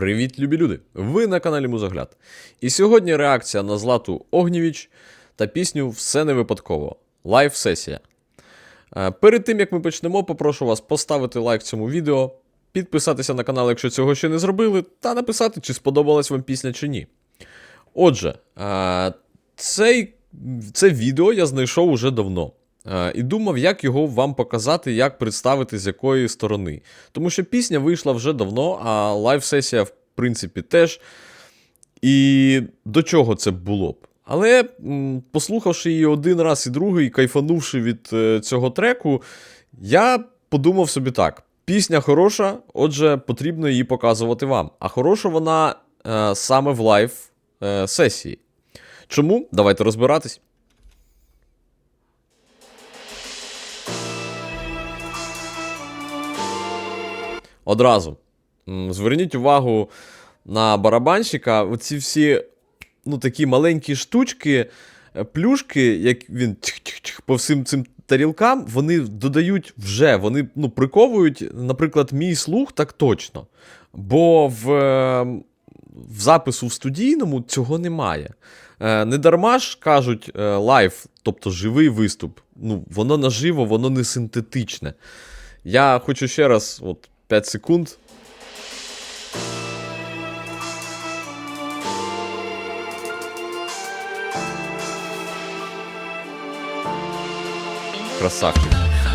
Привіт, любі люди! Ви на каналі Музогляд. І сьогодні реакція на Злату Огнєвіч та пісню Все не випадково. Лайв сесія. Е, Перед тим як ми почнемо, попрошу вас поставити лайк цьому відео, підписатися на канал, якщо цього ще не зробили, та написати, чи сподобалась вам пісня чи ні. Отже, е, цей, це відео я знайшов уже давно. Е, І думав, як його вам показати, як представити з якої сторони. Тому що пісня вийшла вже давно, а лайв-сесія, в принципі, теж. І до чого це було б? Але послухавши її один раз і другий, кайфанувши від е, цього треку, я подумав собі так: пісня хороша, отже, потрібно її показувати вам. А хороша вона е, саме в лайв е, сесії. Чому? Давайте розбиратись. Одразу. Зверніть увагу на барабанщика. Оці всі ну, такі маленькі штучки, е, плюшки, як він по всім цим тарілкам, вони додають вже, вони ну, приковують, наприклад, мій слух так точно. Бо в, е, в запису в студійному цього немає. Е, Не дарма ж кажуть е, лайв, тобто живий виступ. Ну, воно наживо, воно не синтетичне. Я хочу ще раз, от 5 секунд. Красавчик.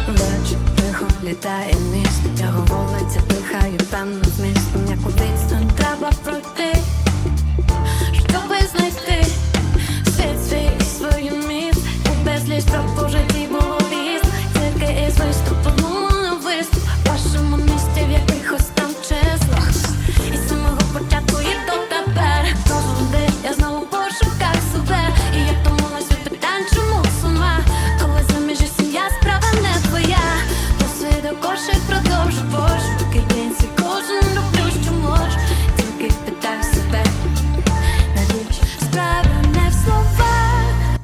Вечір тихо літає міст, його вулиця дихає на зміст, яку відстань треба пройти, кошик продовжу пошуки, день свій кожен роблю, що можу, тільки питаю себе, навіщо справа не в словах.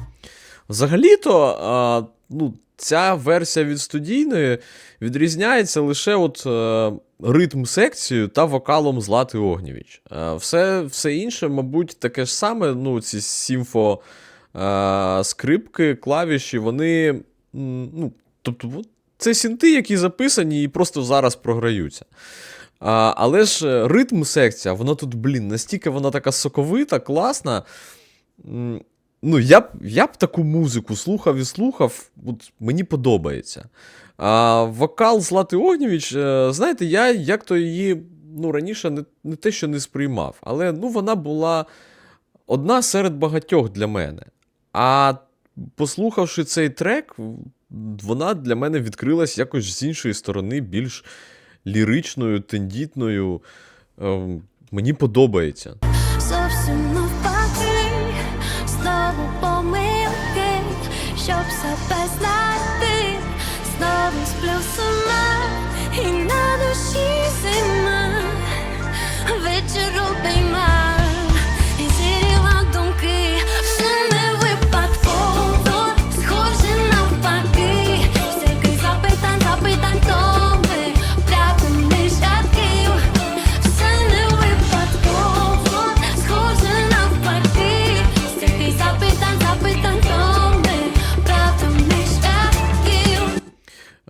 Взагалі-то, а, ну, ця версія від студійної відрізняється лише от е, ритм секцією та вокалом Злати Огнєвіч. Е, все, все інше, мабуть, таке ж саме, ну, ці сімфо е, клавіші, вони. ну, тобто, це синти, які записані і просто зараз програються. А, але ж е, ритм секція, вона тут, блін, настільки вона така соковита, класна. Ну, я б, я б таку музику слухав і слухав, от мені подобається. А вокал Злати Огнєвіч, е, знаєте, я як то її ну, раніше не, не те, що не сприймав, але ну, вона була одна серед багатьох для мене. А послухавши цей трек, вона для мене відкрилась якось з іншої сторони, більш ліричною, тендітною. Ем, Мені подобається. Зовсім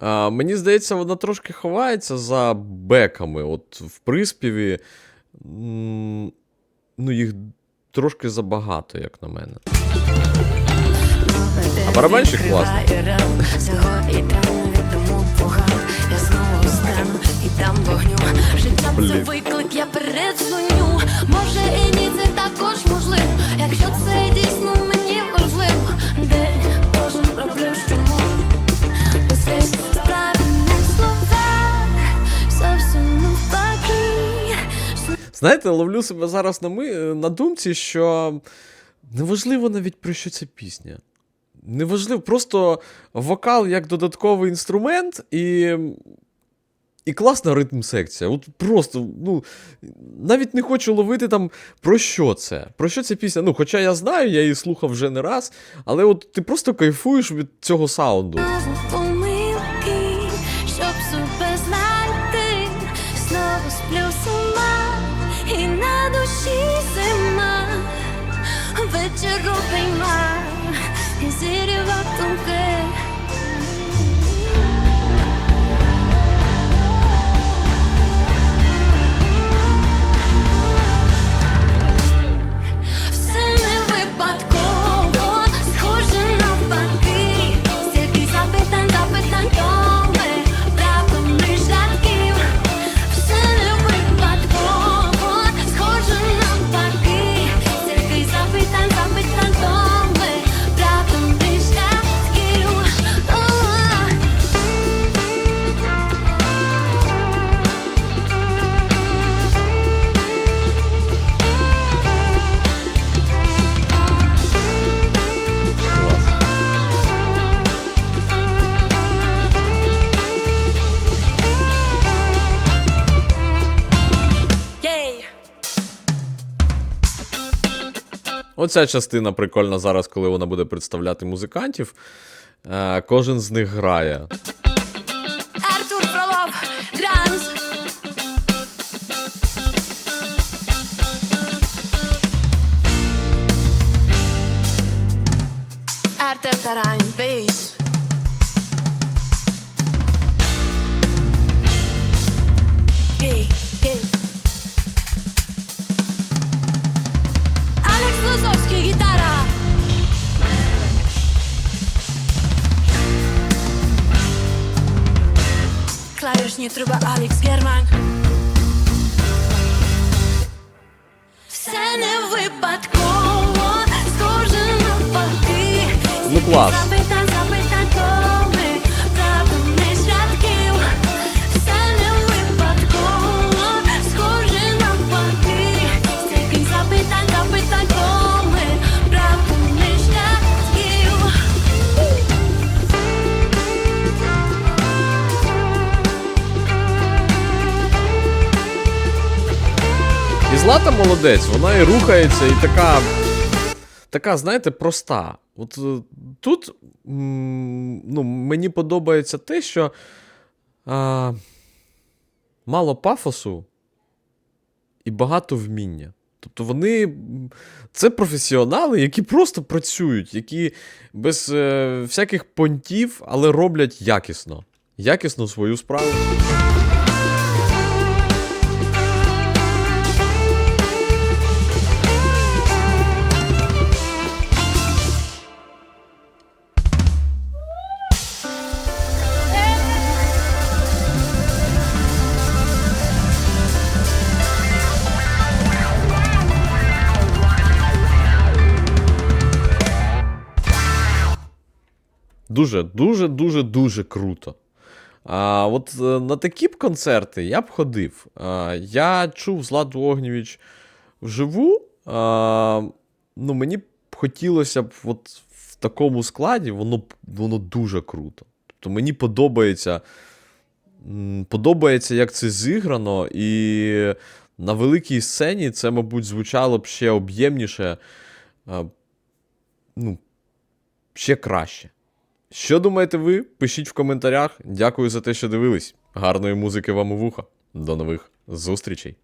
А, мені здається, вона трошки ховається за беками. От в приспіві. Ну, їх трошки забагато, як на мене. А барабанщик класний. Сьогодні Знаєте, ловлю себе зараз на, ми... на думці, що неважливо навіть про що ця пісня. Неважливо, просто вокал як додатковий інструмент і. І класна ритм секція. От просто, ну, навіть не хочу ловити там про що це. Про що ця пісня? Ну, хоча я знаю, я її слухав вже не раз, але от ти просто кайфуєш від цього саунду. Saçı ruhuma Hiziri vaktim kır Оця частина прикольна зараз, коли вона буде представляти музикантів. Е, кожен з них грає. Артур Фролов, Гранж. Артем Тарань, бейс. Клавішні труба Алекс Герман. Все не випадково, схоже на навпаки. Ну, клас. Злата молодець, вона і рухається, і така. Така, знаєте, проста. От е, тут ну, мені подобається те, що а, мало пафосу і багато вміння. Тобто вони. Це професіонали, які просто працюють, які без е, всяких понтів, але роблять якісно. Якісно свою справу. Дуже, дуже, дуже, дуже круто. А, от е, на такі б концерти я б ходив. А, я чув Злату Огнєвіч вживу. А, ну, мені б хотілося б от в такому складі, воно, воно дуже круто. Тобто мені подобається, подобається, як це зіграно, і на великій сцені це, мабуть, звучало б ще об'ємніше, ну, ще краще. Що думаєте ви? Пишіть в коментарях. Дякую за те, що дивились. Гарної музики вам у вуха. До нових зустрічей!